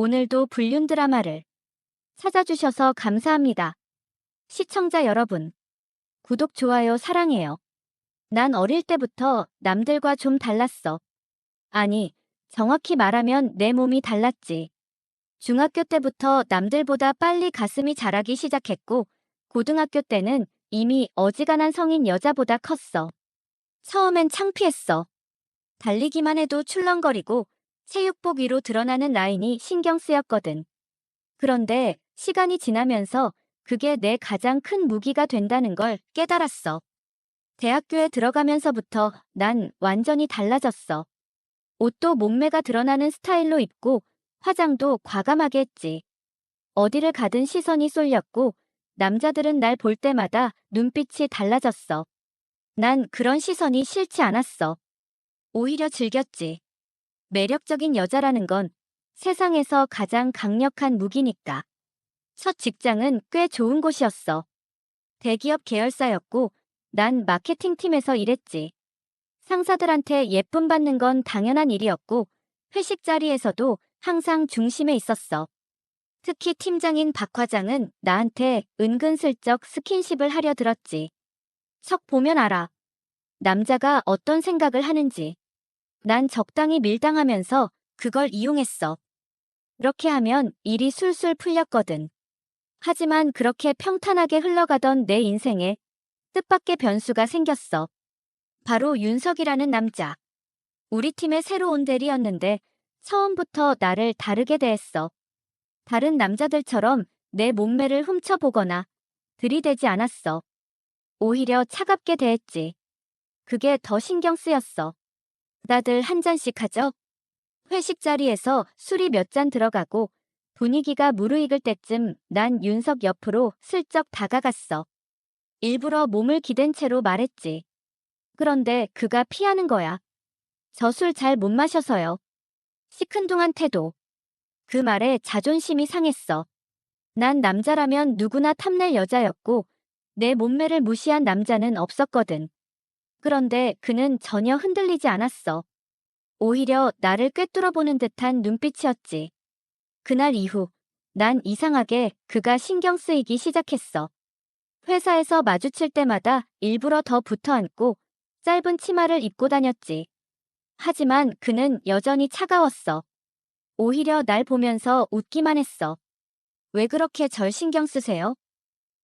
오늘도 불륜 드라마를 찾아주셔서 감사합니다. 시청자 여러분, 구독, 좋아요, 사랑해요. 난 어릴 때부터 남들과 좀 달랐어. 아니, 정확히 말하면 내 몸이 달랐지. 중학교 때부터 남들보다 빨리 가슴이 자라기 시작했고, 고등학교 때는 이미 어지간한 성인 여자보다 컸어. 처음엔 창피했어. 달리기만 해도 출렁거리고 체육복 위로 드러나는 라인이 신경 쓰였거든. 그런데 시간이 지나면서 그게 내 가장 큰 무기가 된다는 걸 깨달았어. 대학교에 들어가면서부터 난 완전히 달라졌어. 옷도 몸매가 드러나는 스타일로 입고 화장도 과감하게 했지. 어디를 가든 시선이 쏠렸고 남자들은 날 볼 때마다 눈빛이 달라졌어. 난 그런 시선이 싫지 않았어. 오히려 즐겼지. 매력적인 여자라는 건 세상에서 가장 강력한 무기니까. 첫 직장은 꽤 좋은 곳이었어. 대기업 계열사였고 난 마케팅팀에서 일했지. 상사들한테 예쁨 받는 건 당연한 일이었고 회식 자리에서도 항상 중심에 있었어. 특히 팀장인 박 과장은 나한테 은근슬쩍 스킨십을 하려 들었지. 척 보면 알아. 남자가 어떤 생각을 하는지. 난 적당히 밀당하면서 그걸 이용했어. 그렇게 하면 일이 술술 풀렸거든. 하지만 그렇게 평탄하게 흘러가던 내 인생에 뜻밖의 변수가 생겼어. 바로 윤석이라는 남자. 우리 팀의 새로운 대리였는데 처음부터 나를 다르게 대했어. 다른 남자들처럼 내 몸매를 훔쳐보거나 들이대지 않았어. 오히려 차갑게 대했지. 그게 더 신경 쓰였어. 다들 한 잔씩 하죠? 회식 자리에서 술이 몇 잔 들어가고 분위기가 무르익을 때쯤 난 윤석 옆으로 슬쩍 다가갔어. 일부러 몸을 기댄 채로 말했지. 그런데 그가 피하는 거야. 저 술 잘 못 마셔서요. 시큰둥한 태도. 그 말에 자존심이 상했어. 난 남자라면 누구나 탐낼 여자였고 내 몸매를 무시한 남자는 없었거든. 그런데 그는 전혀 흔들리지 않았어. 오히려 나를 꿰뚫어보는 듯한 눈빛이었지. 그날 이후 난 이상하게 그가 신경 쓰이기 시작했어. 회사에서 마주칠 때마다 일부러 더 붙어 앉고 짧은 치마를 입고 다녔지. 하지만 그는 여전히 차가웠어. 오히려 날 보면서 웃기만 했어. 왜 그렇게 절 신경 쓰세요?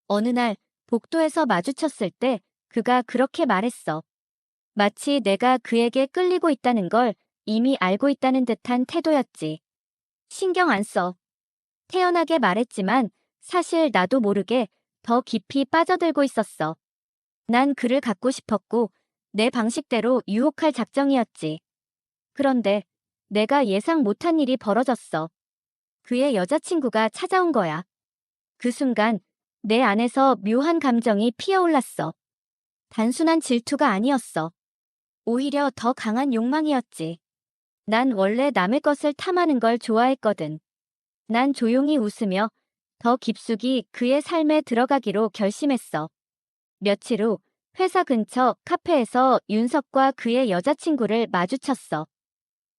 어느 날 복도에서 마주쳤을 때 그가 그렇게 말했어. 마치 내가 그에게 끌리고 있다는 걸 이미 알고 있다는 듯한 태도였지. 신경 안 써. 태연하게 말했지만 사실 나도 모르게 더 깊이 빠져들고 있었어. 난 그를 갖고 싶었고 내 방식대로 유혹할 작정이었지. 그런데 내가 예상 못한 일이 벌어졌어. 그의 여자친구가 찾아온 거야. 그 순간 내 안에서 묘한 감정이 피어올랐어. 단순한 질투가 아니었어. 오히려 더 강한 욕망이었지. 난 원래 남의 것을 탐하는 걸 좋아했거든. 난 조용히 웃으며 더 깊숙이 그의 삶에 들어가기로 결심했어. 며칠 후 회사 근처 카페에서 윤석과 그의 여자친구를 마주쳤어.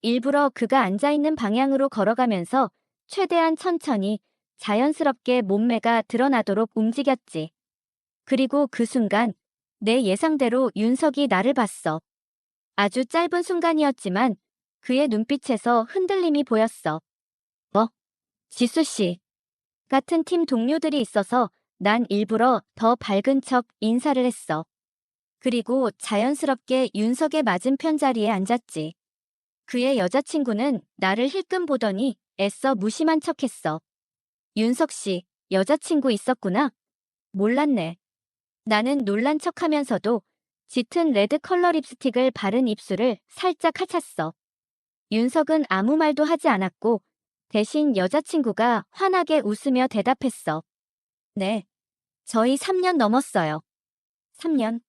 일부러 그가 앉아있는 방향으로 걸어가면서 최대한 천천히 자연스럽게 몸매가 드러나도록 움직였지. 그리고 그 순간 내 예상대로 윤석이 나를 봤어. 아주 짧은 순간이었지만 그의 눈빛에서 흔들림이 보였어. 뭐? 지수 씨. 같은 팀 동료들이 있어서 난 일부러 더 밝은 척 인사를 했어. 그리고 자연스럽게 윤석의 맞은편 자리에 앉았지. 그의 여자친구는 나를 힐끔 보더니 애써 무심한 척 했어. 윤석 씨, 여자친구 있었구나? 몰랐네. 나는 놀란 척 하면서도 짙은 레드 컬러 립스틱을 바른 입술을 살짝 하찼어. 윤석은 아무 말도 하지 않았고 대신 여자친구가 환하게 웃으며 대답했어. 네. 저희 3년 넘었어요. 3년.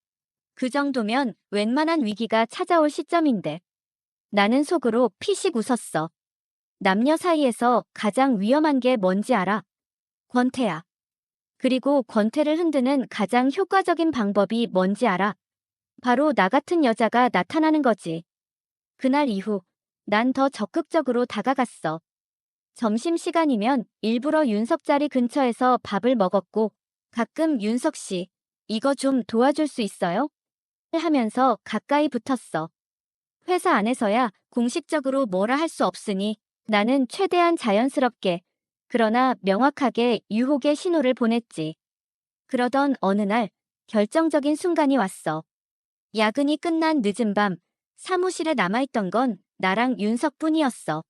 그 정도면 웬만한 위기가 찾아올 시점인데. 나는 속으로 피식 웃었어. 남녀 사이에서 가장 위험한 게 뭔지 알아? 권태야. 그리고 권태를 흔드는 가장 효과적인 방법이 뭔지 알아? 바로 나 같은 여자가 나타나는 거지. 그날 이후 난 더 적극적으로 다가갔어. 점심시간이면 일부러 윤석 자리 근처에서 밥을 먹었고 가끔 윤석 씨, 이거 좀 도와줄 수 있어요? 하면서 가까이 붙었어. 회사 안에서야 공식적으로 뭐라 할 수 없으니 나는 최대한 자연스럽게 그러나 명확하게 유혹의 신호를 보냈지. 그러던 어느 날 결정적인 순간이 왔어. 야근이 끝난 늦은 밤 사무실에 남아있던 건 나랑 윤석뿐이었어.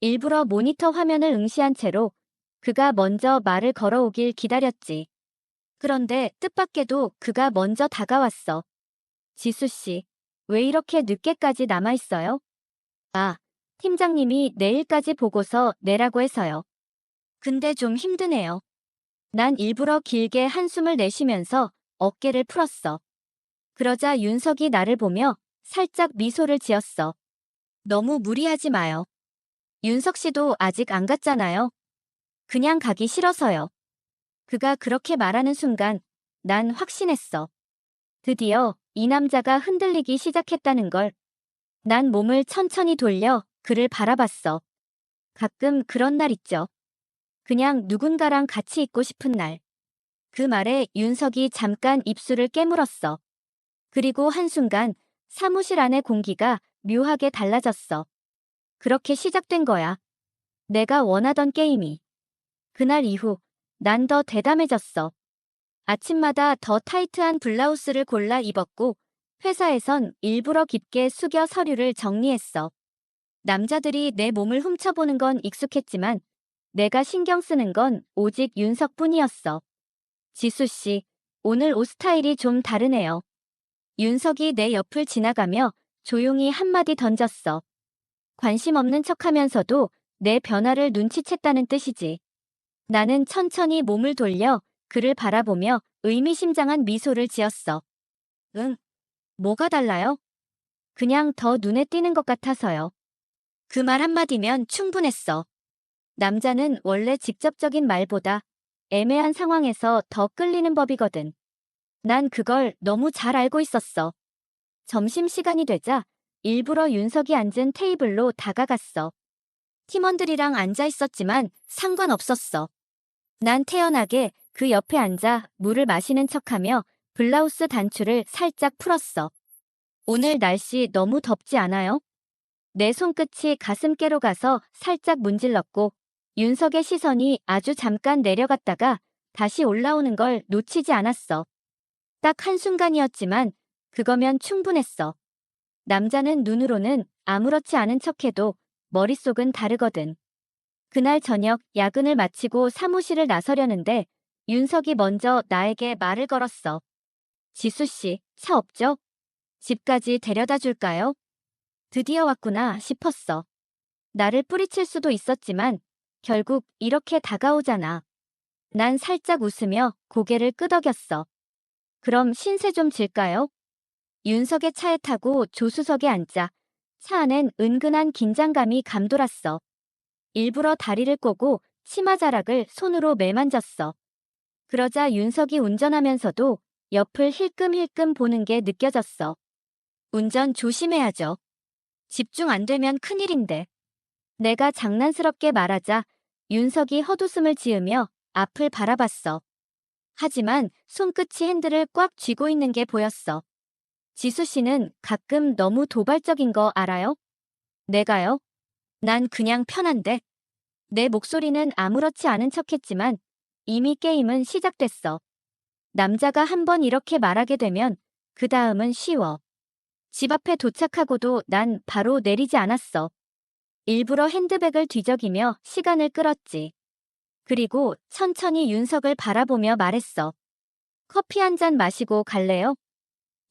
일부러 모니터 화면을 응시한 채로 그가 먼저 말을 걸어오길 기다렸지. 그런데 뜻밖에도 그가 먼저 다가왔어. 지수 씨, 왜 이렇게 늦게까지 남아있어요? 아, 팀장님이 내일까지 보고서 내라고 해서요. 근데 좀 힘드네요. 난 일부러 길게 한숨을 내쉬면서 어깨를 풀었어. 그러자 윤석이 나를 보며 살짝 미소를 지었어. 너무 무리하지 마요. 윤석 씨도 아직 안 갔잖아요. 그냥 가기 싫어서요. 그가 그렇게 말하는 순간 난 확신했어. 드디어 이 남자가 흔들리기 시작했다는 걸. 난 몸을 천천히 돌려 그를 바라봤어. 가끔 그런 날 있죠. 그냥 누군가랑 같이 있고 싶은 날. 그 말에 윤석이 잠깐 입술을 깨물었어. 그리고 한순간 사무실 안의 공기가 묘하게 달라졌어. 그렇게 시작된 거야. 내가 원하던 게임이. 그날 이후 난 더 대담해졌어. 아침마다 더 타이트한 블라우스를 골라 입었고 회사에선 일부러 깊게 숙여 서류를 정리했어. 남자들이 내 몸을 훔쳐보는 건 익숙했지만 내가 신경 쓰는 건 오직 윤석뿐이었어. 지수 씨, 오늘 옷 스타일이 좀 다르네요. 윤석이 내 옆을 지나가며 조용히 한마디 던졌어. 관심 없는 척 하면서도 내 변화를 눈치챘다는 뜻이지. 나는 천천히 몸을 돌려 그를 바라보며 의미심장한 미소를 지었어. 응. 뭐가 달라요? 그냥 더 눈에 띄는 것 같아서요. 그 말 한마디면 충분했어. 남자는 원래 직접적인 말보다 애매한 상황에서 더 끌리는 법이거든. 난 그걸 너무 잘 알고 있었어. 점심시간이 되자 일부러 윤석이 앉은 테이블로 다가갔어. 팀원들이랑 앉아 있었지만 상관없었어. 난 태연하게 그 옆에 앉아 물을 마시는 척하며 블라우스 단추를 살짝 풀었어. 오늘 날씨 너무 덥지 않아요? 내 손끝이 가슴께로 가서 살짝 문질렀고 윤석의 시선이 아주 잠깐 내려갔다가 다시 올라오는 걸 놓치지 않았어. 딱 한순간이었지만 그거면 충분했어. 남자는 눈으로는 아무렇지 않은 척해도 머릿속은 다르거든. 그날 저녁 야근을 마치고 사무실을 나서려는데 윤석이 먼저 나에게 말을 걸었어. 지수 씨, 차 없죠? 집까지 데려다 줄까요? 드디어 왔구나 싶었어. 나를 뿌리칠 수도 있었지만 결국 이렇게 다가오잖아. 난 살짝 웃으며 고개를 끄덕였어. 그럼 신세 좀 질까요? 윤석의 차에 타고 조수석에 앉자 차 안엔 은근한 긴장감이 감돌았어. 일부러 다리를 꼬고 치마 자락을 손으로 매만졌어. 그러자 윤석이 운전하면서도 옆을 힐끔힐끔 보는 게 느껴졌어. 운전 조심해야죠. 집중 안 되면 큰일인데. 내가 장난스럽게 말하자 윤석이 헛웃음을 지으며 앞을 바라봤어. 하지만 손끝이 핸들을 꽉 쥐고 있는 게 보였어. 지수 씨는 가끔 너무 도발적인 거 알아요? 내가요? 난 그냥 편한데. 내 목소리는 아무렇지 않은 척했지만 이미 게임은 시작됐어. 남자가 한 번 이렇게 말하게 되면 그 다음은 쉬워. 집 앞에 도착하고도 난 바로 내리지 않았어. 일부러 핸드백을 뒤적이며 시간을 끌었지. 그리고 천천히 윤석을 바라보며 말했어. 커피 한 잔 마시고 갈래요?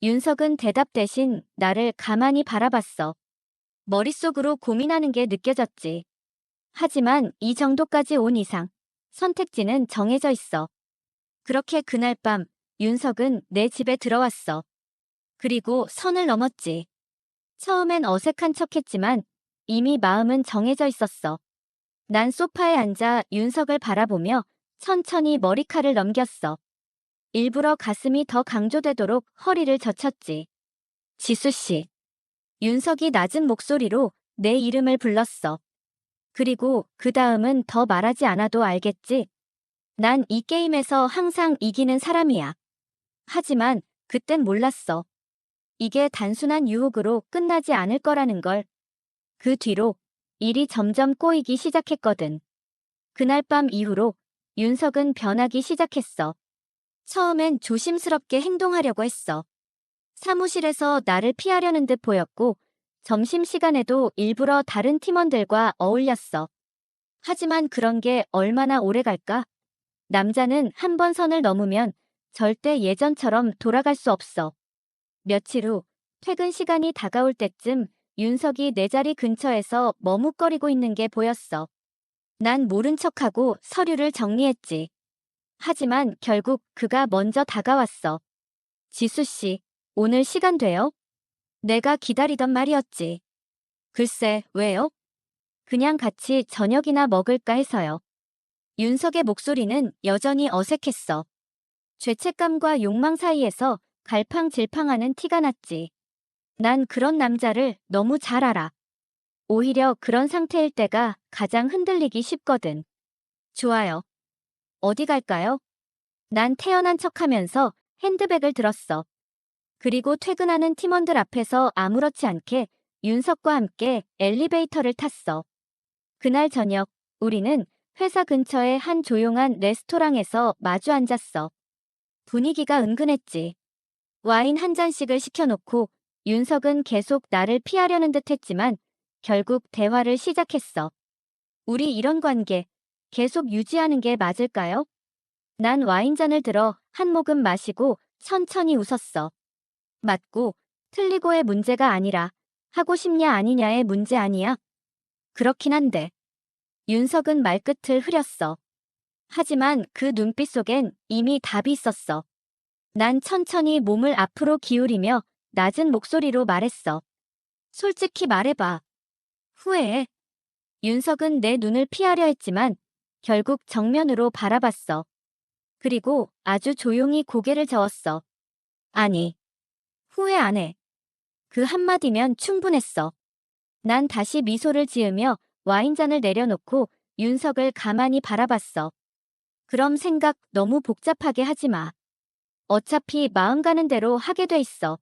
윤석은 대답 대신 나를 가만히 바라봤어. 머릿속으로 고민하는 게 느껴졌지. 하지만 이 정도까지 온 이상 선택지는 정해져 있어. 그렇게 그날 밤 윤석은 내 집에 들어왔어. 그리고 선을 넘었지. 처음엔 어색한 척했지만 이미 마음은 정해져 있었어. 난 소파에 앉아 윤석을 바라보며 천천히 머리칼을 넘겼어. 일부러 가슴이 더 강조되도록 허리를 젖혔지. 지수씨. 윤석이 낮은 목소리로 내 이름을 불렀어. 그리고 그 다음은 더 말하지 않아도 알겠지? 난 이 게임에서 항상 이기는 사람이야. 하지만 그땐 몰랐어. 이게 단순한 유혹으로 끝나지 않을 거라는 걸. 그 뒤로 일이 점점 꼬이기 시작했거든. 그날 밤 이후로 윤석은 변하기 시작했어. 처음엔 조심스럽게 행동하려고 했어. 사무실에서 나를 피하려는 듯 보였고, 점심시간에도 일부러 다른 팀원들과 어울렸어. 하지만 그런 게 얼마나 오래 갈까? 남자는 한 번 선을 넘으면 절대 예전처럼 돌아갈 수 없어. 며칠 후 퇴근 시간이 다가올 때쯤 윤석이 내 자리 근처에서 머뭇거리고 있는 게 보였어. 난 모른 척하고 서류를 정리했지. 하지만 결국 그가 먼저 다가왔어. 지수 씨, 오늘 시간 돼요? 내가 기다리던 말이었지. 글쎄, 왜요? 그냥 같이 저녁이나 먹을까 해서요. 윤석의 목소리는 여전히 어색했어. 죄책감과 욕망 사이에서 갈팡질팡하는 티가 났지. 난 그런 남자를 너무 잘 알아. 오히려 그런 상태일 때가 가장 흔들리기 쉽거든. 좋아요. 어디 갈까요? 난 태연한 척하면서 핸드백을 들었어. 그리고 퇴근하는 팀원들 앞에서 아무렇지 않게 윤석과 함께 엘리베이터를 탔어. 그날 저녁 우리는 회사 근처의 한 조용한 레스토랑에서 마주 앉았어. 분위기가 은근했지. 와인 한 잔씩을 시켜놓고 윤석은 계속 나를 피하려는 듯 했지만 결국 대화를 시작했어. 우리 이런 관계 계속 유지하는 게 맞을까요? 난 와인잔을 들어 한 모금 마시고 천천히 웃었어. 맞고 틀리고의 문제가 아니라 하고 싶냐 아니냐의 문제 아니야? 그렇긴 한데. 윤석은 말끝을 흐렸어. 하지만 그 눈빛 속엔 이미 답이 있었어. 난 천천히 몸을 앞으로 기울이며 낮은 목소리로 말했어. 솔직히 말해봐. 후회해. 윤석은 내 눈을 피하려 했지만 결국 정면으로 바라봤어. 그리고 아주 조용히 고개를 저었어. 아니, 후회 안 해. 그 한마디면 충분했어. 난 다시 미소를 지으며 와인잔을 내려놓고 윤석을 가만히 바라봤어. 그럼 생각 너무 복잡하게 하지 마. 어차피 마음 가는 대로 하게 돼 있어.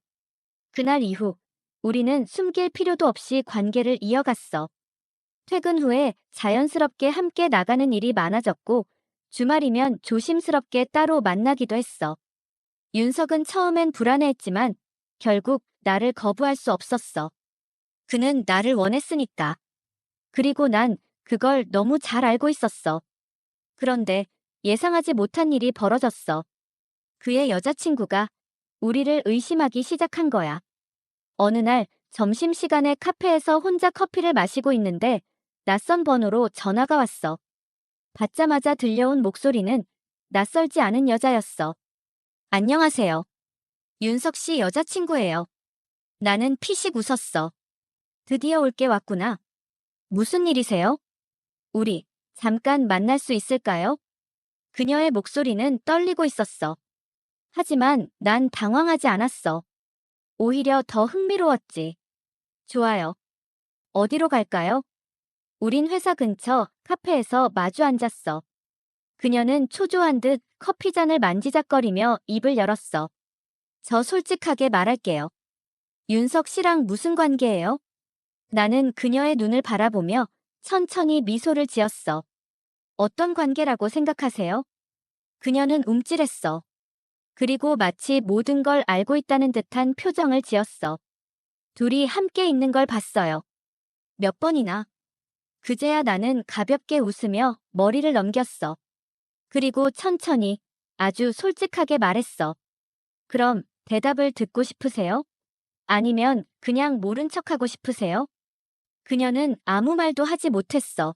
그날 이후 우리는 숨길 필요도 없이 관계를 이어갔어. 퇴근 후에 자연스럽게 함께 나가는 일이 많아졌고 주말이면 조심스럽게 따로 만나기도 했어. 윤석은 처음엔 불안해했지만 결국 나를 거부할 수 없었어. 그는 나를 원했으니까. 그리고 난 그걸 너무 잘 알고 있었어. 그런데 예상하지 못한 일이 벌어졌어. 그의 여자친구가 우리를 의심하기 시작한 거야. 어느 날 점심시간에 카페에서 혼자 커피를 마시고 있는데 낯선 번호로 전화가 왔어. 받자마자 들려온 목소리는 낯설지 않은 여자였어. 안녕하세요. 윤석 씨 여자친구예요. 나는 피식 웃었어. 드디어 올 게 왔구나. 무슨 일이세요? 우리 잠깐 만날 수 있을까요? 그녀의 목소리는 떨리고 있었어. 하지만 난 당황하지 않았어. 오히려 더 흥미로웠지. 좋아요. 어디로 갈까요? 우린 회사 근처 카페에서 마주 앉았어. 그녀는 초조한 듯 커피잔을 만지작거리며 입을 열었어. 저 솔직하게 말할게요. 윤석 씨랑 무슨 관계예요? 나는 그녀의 눈을 바라보며 천천히 미소를 지었어. 어떤 관계라고 생각하세요? 그녀는 움찔했어. 그리고 마치 모든 걸 알고 있다는 듯한 표정을 지었어. 둘이 함께 있는 걸 봤어요. 몇 번이나. 그제야 나는 가볍게 웃으며 머리를 넘겼어. 그리고 천천히 아주 솔직하게 말했어. 그럼 대답을 듣고 싶으세요? 아니면 그냥 모른 척하고 싶으세요? 그녀는 아무 말도 하지 못했어.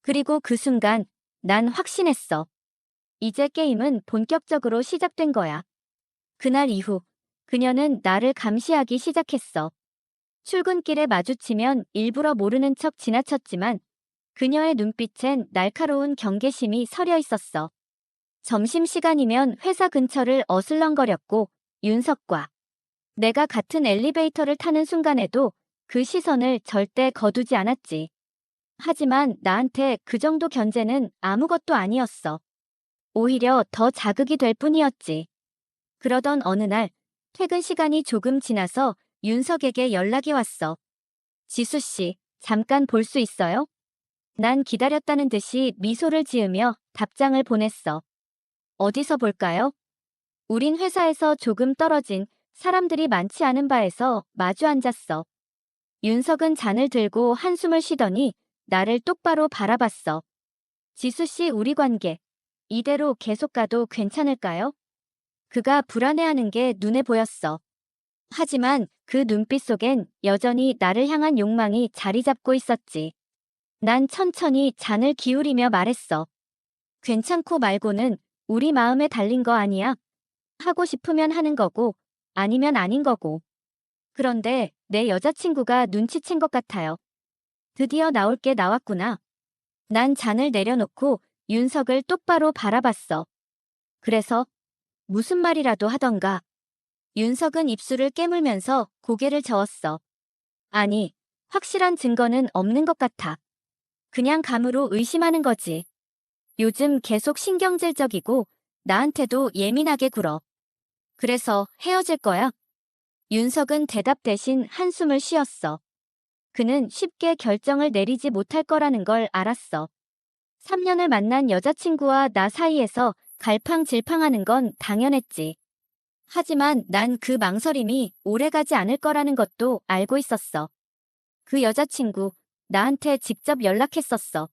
그리고 그 순간 난 확신했어. 이제 게임은 본격적으로 시작된 거야. 그날 이후 그녀는 나를 감시하기 시작했어. 출근길에 마주치면 일부러 모르는 척 지나쳤지만 그녀의 눈빛엔 날카로운 경계심이 서려 있었어. 점심시간이면 회사 근처를 어슬렁거렸고 윤석과 내가 같은 엘리베이터를 타는 순간에도 그 시선을 절대 거두지 않았지. 하지만 나한테 그 정도 견제는 아무것도 아니었어. 오히려 더 자극이 될 뿐이었지. 그러던 어느 날 퇴근 시간이 조금 지나서 윤석에게 연락이 왔어. 지수 씨, 잠깐 볼 수 있어요? 난 기다렸다는 듯이 미소를 지으며 답장을 보냈어. 어디서 볼까요? 우린 회사에서 조금 떨어진 사람들이 많지 않은 바에서 마주 앉았어. 윤석은 잔을 들고 한숨을 쉬더니 나를 똑바로 바라봤어. 지수 씨 우리 관계 이대로 계속 가도 괜찮을까요? 그가 불안해하는 게 눈에 보였어. 하지만 그 눈빛 속엔 여전히 나를 향한 욕망이 자리 잡고 있었지. 난 천천히 잔을 기울이며 말했어. 괜찮고 말고는 우리 마음에 달린 거 아니야. 하고 싶으면 하는 거고, 아니면 아닌 거고. 그런데 내 여자친구가 눈치챈 것 같아요. 드디어 나올 게 나왔구나. 난 잔을 내려놓고 윤석을 똑바로 바라봤어. 그래서 무슨 말이라도 하던가. 윤석은 입술을 깨물면서 고개를 저었어. 아니, 확실한 증거는 없는 것 같아. 그냥 감으로 의심하는 거지. 요즘 계속 신경질적이고 나한테도 예민하게 굴어. 그래서 헤어질 거야? 윤석은 대답 대신 한숨을 쉬었어. 그는 쉽게 결정을 내리지 못할 거라는 걸 알았어. 3년을 만난 여자친구와 나 사이에서 갈팡질팡하는 건 당연했지. 하지만 난 그 망설임이 오래가지 않을 거라는 것도 알고 있었어. 그 여자친구, 나한테 직접 연락했었어.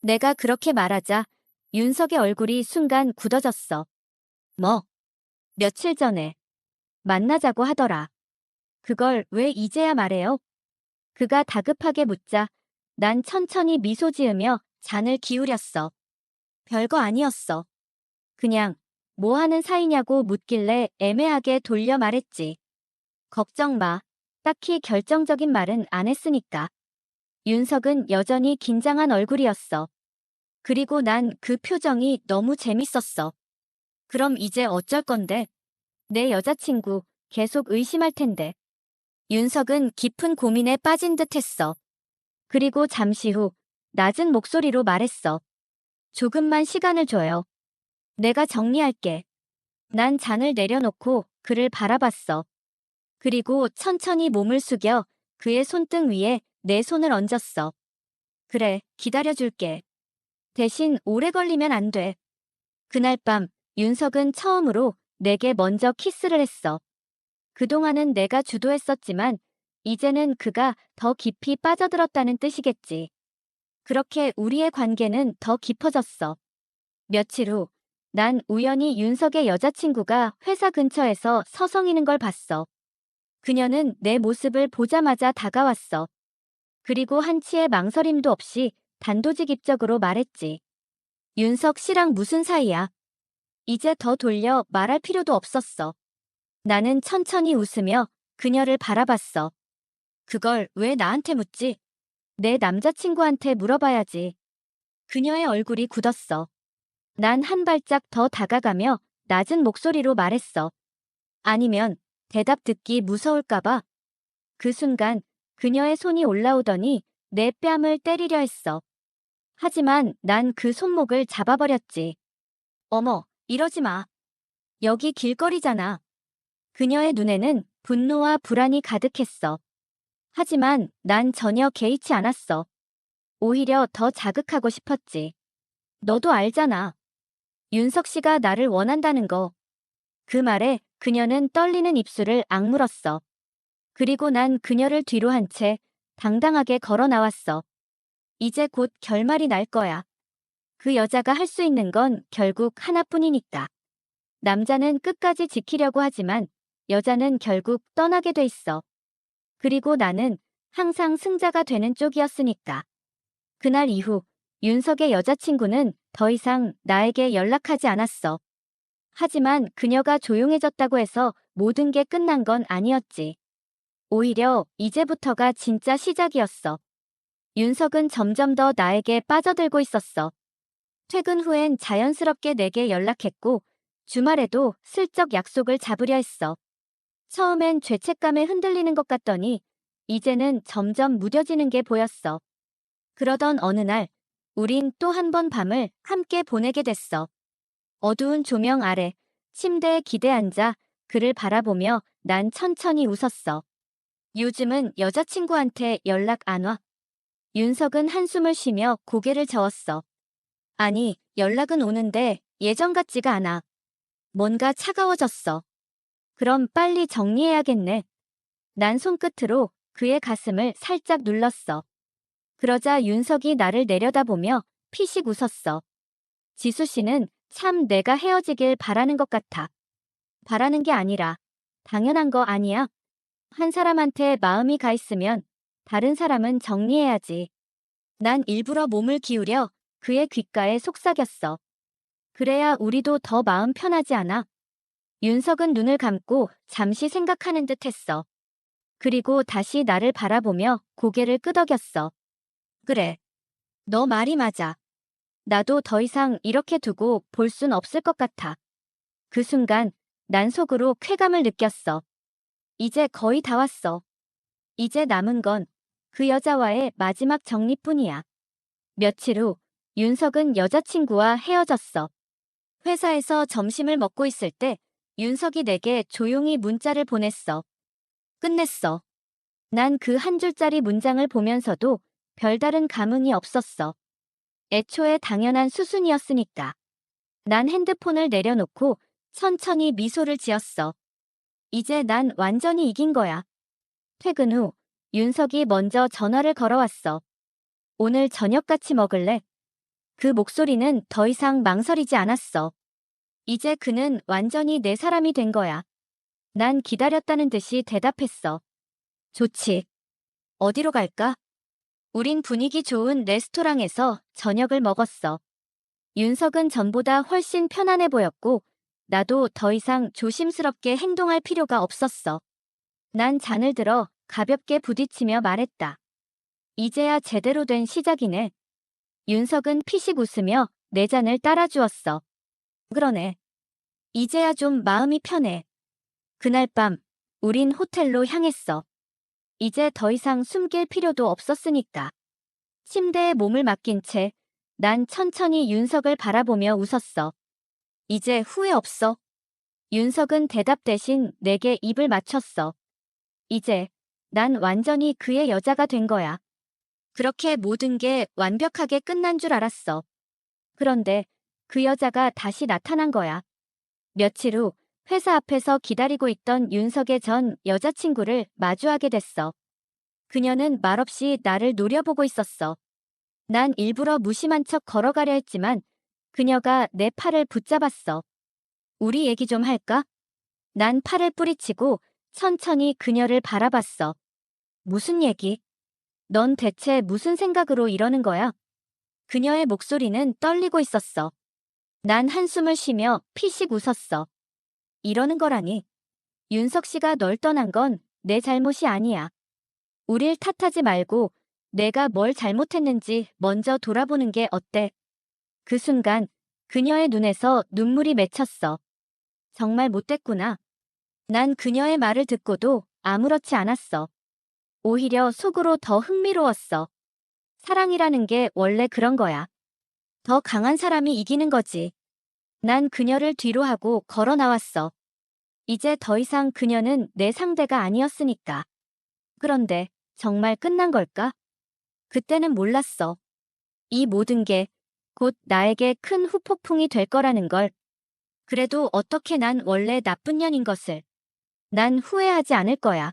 내가 그렇게 말하자 윤석의 얼굴이 순간 굳어졌어. 뭐? 며칠 전에 만나자고 하더라. 그걸 왜 이제야 말해요? 그가 다급하게 묻자 난 천천히 미소 지으며 잔을 기울였어. 별거 아니었어. 그냥 뭐 하는 사이냐고 묻길래 애매하게 돌려 말했지. 걱정 마. 딱히 결정적인 말은 안 했으니까. 윤석은 여전히 긴장한 얼굴이었어. 그리고 난 그 표정이 너무 재밌었어. 그럼 이제 어쩔 건데? 내 여자친구 계속 의심할 텐데. 윤석은 깊은 고민에 빠진 듯 했어. 그리고 잠시 후 낮은 목소리로 말했어. 조금만 시간을 줘요. 내가 정리할게. 난 잔을 내려놓고 그를 바라봤어. 그리고 천천히 몸을 숙여 그의 손등 위에 내 손을 얹었어. 그래, 기다려줄게. 대신 오래 걸리면 안 돼. 그날 밤 윤석은 처음으로 내게 먼저 키스를 했어. 그동안은 내가 주도했었지만 이제는 그가 더 깊이 빠져들었다는 뜻이겠지. 그렇게 우리의 관계는 더 깊어졌어. 며칠 후, 난 우연히 윤석의 여자친구가 회사 근처에서 서성이는 걸 봤어. 그녀는 내 모습을 보자마자 다가왔어. 그리고 한치의 망설임도 없이 단도직입적으로 말했지. 윤석 씨랑 무슨 사이야? 이제 더 돌려 말할 필요도 없었어. 나는 천천히 웃으며 그녀를 바라봤어. 그걸 왜 나한테 묻지? 내 남자친구한테 물어봐야지. 그녀의 얼굴이 굳었어. 난 한 발짝 더 다가가며 낮은 목소리로 말했어. 아니면 대답 듣기 무서울까봐. 그 순간 그녀의 손이 올라오더니 내 뺨을 때리려 했어. 하지만 난 그 손목을 잡아버렸지. 어머, 이러지 마. 여기 길거리잖아. 그녀의 눈에는 분노와 불안이 가득했어. 하지만 난 전혀 개의치 않았어. 오히려 더 자극하고 싶었지. 너도 알잖아. 윤석 씨가 나를 원한다는 거. 그 말에 그녀는 떨리는 입술을 악물었어. 그리고 난 그녀를 뒤로 한 채 당당하게 걸어 나왔어. 이제 곧 결말이 날 거야. 그 여자가 할 수 있는 건 결국 하나뿐이니까. 남자는 끝까지 지키려고 하지만 여자는 결국 떠나게 돼 있어. 그리고 나는 항상 승자가 되는 쪽이었으니까. 그날 이후 윤석의 여자친구는 더 이상 나에게 연락하지 않았어. 하지만 그녀가 조용해졌다고 해서 모든 게 끝난 건 아니었지. 오히려 이제부터가 진짜 시작이었어. 윤석은 점점 더 나에게 빠져들고 있었어. 퇴근 후엔 자연스럽게 내게 연락했고 주말에도 슬쩍 약속을 잡으려 했어. 처음엔 죄책감에 흔들리는 것 같더니 이제는 점점 무뎌지는 게 보였어. 그러던 어느 날, 우린 또 한 번 밤을 함께 보내게 됐어. 어두운 조명 아래, 침대에 기대 앉아 그를 바라보며 난 천천히 웃었어. 요즘은 여자친구한테 연락 안 와. 윤석은 한숨을 쉬며 고개를 저었어. 아니, 연락은 오는데 예전 같지가 않아. 뭔가 차가워졌어. 그럼 빨리 정리해야겠네. 난 손끝으로 그의 가슴을 살짝 눌렀어. 그러자 윤석이 나를 내려다보며 피식 웃었어. 지수 씨는 참 내가 헤어지길 바라는 것 같아. 바라는 게 아니라 당연한 거 아니야? 한 사람한테 마음이 가 있으면 다른 사람은 정리해야지. 난 일부러 몸을 기울여 그의 귓가에 속삭였어. 그래야 우리도 더 마음 편하지 않아? 윤석은 눈을 감고 잠시 생각하는 듯 했어. 그리고 다시 나를 바라보며 고개를 끄덕였어. 그래. 너 말이 맞아. 나도 더 이상 이렇게 두고 볼 순 없을 것 같아. 그 순간 난 속으로 쾌감을 느꼈어. 이제 거의 다 왔어. 이제 남은 건 그 여자와의 마지막 정리뿐이야. 며칠 후 윤석은 여자친구와 헤어졌어. 회사에서 점심을 먹고 있을 때 윤석이 내게 조용히 문자를 보냈어. 끝냈어. 난 그 한 줄짜리 문장을 보면서도 별다른 감흥이 없었어. 애초에 당연한 수순이었으니까. 난 핸드폰을 내려놓고 천천히 미소를 지었어. 이제 난 완전히 이긴 거야. 퇴근 후 윤석이 먼저 전화를 걸어왔어. 오늘 저녁 같이 먹을래? 그 목소리는 더 이상 망설이지 않았어. 이제 그는 완전히 내 사람이 된 거야. 난 기다렸다는 듯이 대답했어. 좋지. 어디로 갈까? 우린 분위기 좋은 레스토랑에서 저녁을 먹었어. 윤석은 전보다 훨씬 편안해 보였고, 나도 더 이상 조심스럽게 행동할 필요가 없었어. 난 잔을 들어 가볍게 부딪히며 말했다. 이제야 제대로 된 시작이네. 윤석은 피식 웃으며 내 잔을 따라 주었어. 그러네. 이제야 좀 마음이 편해. 그날 밤, 우린 호텔로 향했어. 이제 더 이상 숨길 필요도 없었으니까. 침대에 몸을 맡긴 채, 난 천천히 윤석을 바라보며 웃었어. 이제 후회 없어. 윤석은 대답 대신 내게 입을 맞췄어. 이제, 난 완전히 그의 여자가 된 거야. 그렇게 모든 게 완벽하게 끝난 줄 알았어. 그런데 그 여자가 다시 나타난 거야. 며칠 후 회사 앞에서 기다리고 있던 윤석의 전 여자친구를 마주하게 됐어. 그녀는 말없이 나를 노려보고 있었어. 난 일부러 무심한 척 걸어가려 했지만 그녀가 내 팔을 붙잡았어. 우리 얘기 좀 할까? 난 팔을 뿌리치고 천천히 그녀를 바라봤어. 무슨 얘기? 넌 대체 무슨 생각으로 이러는 거야? 그녀의 목소리는 떨리고 있었어. 난 한숨을 쉬며 피식 웃었어. 이러는 거라니. 윤석 씨가 널 떠난 건 내 잘못이 아니야. 우릴 탓하지 말고 내가 뭘 잘못했는지 먼저 돌아보는 게 어때? 그 순간 그녀의 눈에서 눈물이 맺혔어. 정말 못됐구나. 난 그녀의 말을 듣고도 아무렇지 않았어. 오히려 속으로 더 흥미로웠어. 사랑이라는 게 원래 그런 거야. 더 강한 사람이 이기는 거지. 난 그녀를 뒤로 하고 걸어 나왔어. 이제 더 이상 그녀는 내 상대가 아니었으니까. 그런데 정말 끝난 걸까? 그때는 몰랐어. 이 모든 게 곧 나에게 큰 후폭풍이 될 거라는 걸. 그래도 어떻게 난 원래 나쁜 년인 것을. 난 후회하지 않을 거야.